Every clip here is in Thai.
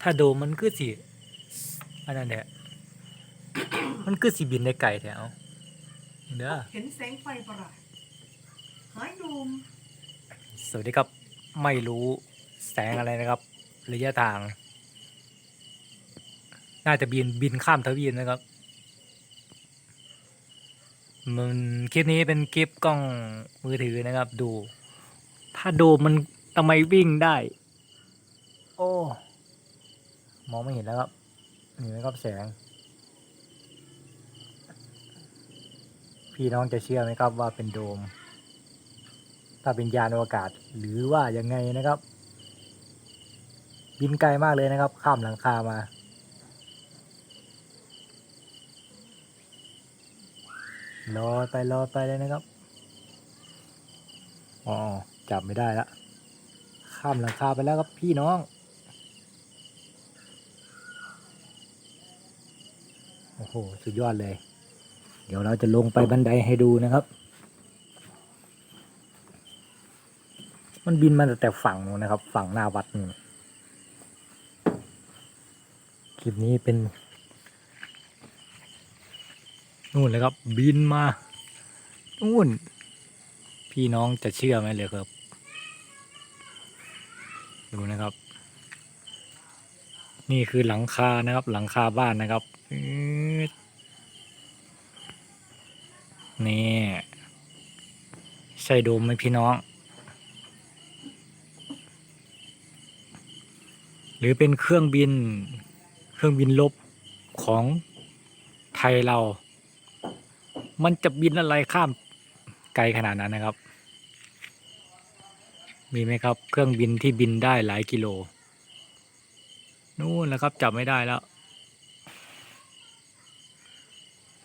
ถ้าโดมมันคือสิอันนั้นแหละมันคือสิบินในไก่แถวเด้อเห็นแสงไฟประหลาดหายโดม สวัสดีครับ ไม่รู้แสงอะไรนะครับระยะทาง น่าจะบินบินข้ามทวีปนะครับ มันคลิปนี้เป็นคลิปกล้องมือถือนะครับ ดู ถ้าโดมมันทำไมวิ่งได้ โอ้ มองไม่เห็นแล้วครับเห็นไมครับแสง พี่น้องจะเชื่อไหมครับว่าเป็นโดม ถ้าเป็นยานอวกาศหรือว่ายังไงนะครับ บินไกลมากเลยนะครับ ข้ามหลังคามารอไปรอไปเลยนะครับ อ๋อ จับไม่ได้ละ ข้ามหลังคาไปแล้วครับพี่น้อง โอ้โห สุดยอดเลย เดี๋ยวเราจะลงไปบันไดให้ดูนะครับ มันบินมาแต่ฝั่งนู้นนะครับ ฝั่งหน้าวัดนี่คลิปนี้เป็น นู่นเลยครับ บินมา นู่น พี่น้องจะเชื่อไหมเลยครับ ดูนะครับ นี่คือหลังคานะครับ หลังคาบ้านนะครับ อืด นี่ ใช่ดมไหมพี่น้อง หรือเป็นเครื่องบิน เครื่องบินลบของไทยเรา มันจะบินอะไรข้ามไกลขนาดนั้นนะครับ มีไหมครับ เครื่องบินที่บินได้หลายกิโล นู่นแหละครับจับไม่ได้แล้ว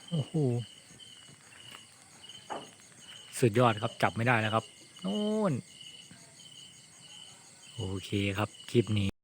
โอ้โห สุดยอดครับจับไม่ได้แล้วครับนู่นโอเคครับ คลิปนี้